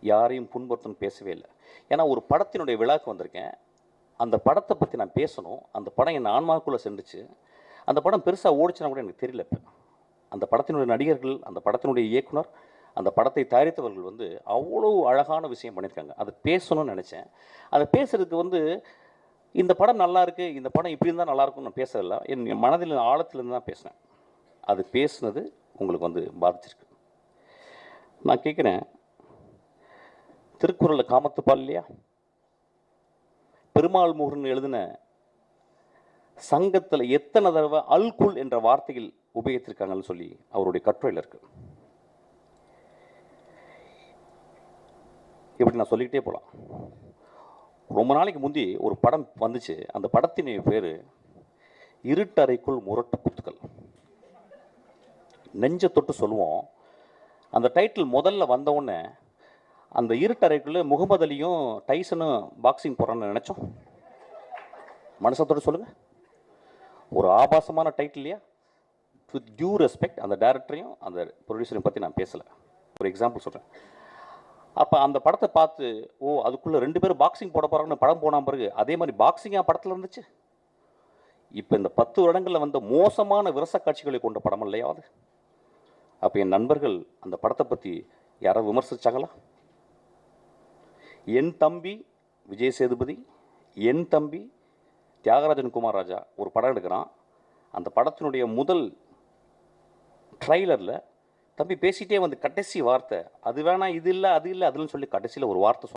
யாரையும் புண்படுத்தணும் பேசவே இல்லை. ஏன்னா ஒரு படத்தினுடைய விழாக்கு வந்திருக்கேன். அந்த படத்தை பற்றி நான் பேசணும். அந்த படம் என் ஆன்மாக்குள்ளே சென்றுச்சு. அந்த படம் பெருசாக ஓடிச்சுனா கூட எனக்கு தெரியல இப்போ. அந்த படத்தினுடைய நடிகர்கள் அந்த படத்தினுடைய இயக்குனர் அந்த படத்தை தயாரித்தவர்கள் வந்து அவ்வளோ அழகான விஷயம் பண்ணியிருக்காங்க. அதை பேசணும்னு நினச்சேன். அதை பேசுறதுக்கு வந்து இந்த படம் நல்லா இருக்குது இந்த படம் இப்படி இருந்தால் நல்லாயிருக்கும்னு நான் பேசல என் மனதில் ஆழத்துலேருந்து தான் பேசினேன். அது பேசுனது உங்களுக்கு வந்து பாதிச்சிருக்கு. நான் கேட்குறேன் திருக்குறளில் காமத்துப்பால் இல்லையா? பெருமாள் முருகன் எழுதின சங்கத்தில் எத்தனை தடவை அல்குல் என்ற வார்த்தையில் உபயோகித்திருக்காங்கன்னு சொல்லி அவருடைய கட்டுரையில் இருக்கு. இப்படி நான் சொல்லிக்கிட்டே போகலாம் ரொம்ப நாளைக்கு முந்தி ஒரு படம் வந்துச்சு. அந்த படத்தின் பேர் இருட்டறைக்குள் முரட்டு குத்துக்கள். நெஞ்ச தொட்டு சொல்லுவோம். அந்த டைட்டில் முதல்ல வந்தவுடனே அந்த இருட்டறைக்குள்ளே முகமது அலியும் டைசனும் பாக்ஸிங் போகிறான்னு நினச்சோம். மனசத்தோட சொல்லுங்கள் ஒரு ஆபாசமான டைட்டில் இல்லையா? வித் டியூ ரெஸ்பெக்ட் அந்த டேரக்டரையும் அந்த ப்ரொடியூசரையும் பற்றி நான் பேசலை. ஒரு எக்ஸாம்பிள் சொல்கிறேன் அப்போ அந்த படத்தை பார்த்து ஓ அதுக்குள்ளே ரெண்டு பேரும் பாக்ஸிங் போட போகிறாங்கன்னு படம் போன பிறகு அதே மாதிரி பாக்ஸிங்காக படத்தில் இருந்துச்சு? இப்போ இந்த பத்து வருடங்களில் வந்த மோசமான விரச காட்சிகளை கொண்ட படம் இல்லையா அது? அப்போ என் நண்பர்கள் அந்த படத்தை பற்றி யாராவது விமர்சிச்சாங்களா? என் தம்பி விஜய் சேதுபதி என் தம்பி தியாகராஜன் குமார் ராஜா ஒரு படம் எடுக்கிறான். அந்த படத்தினுடைய முதல் ட்ரைலரில் தம்பி பேசிட்டே வந்து கடைசி வார்த்தை அது வேணாம் இது இல்லை அது இல்லை அதுன்னு சொல்லி கடைசியில் ஒரு வார்த்தை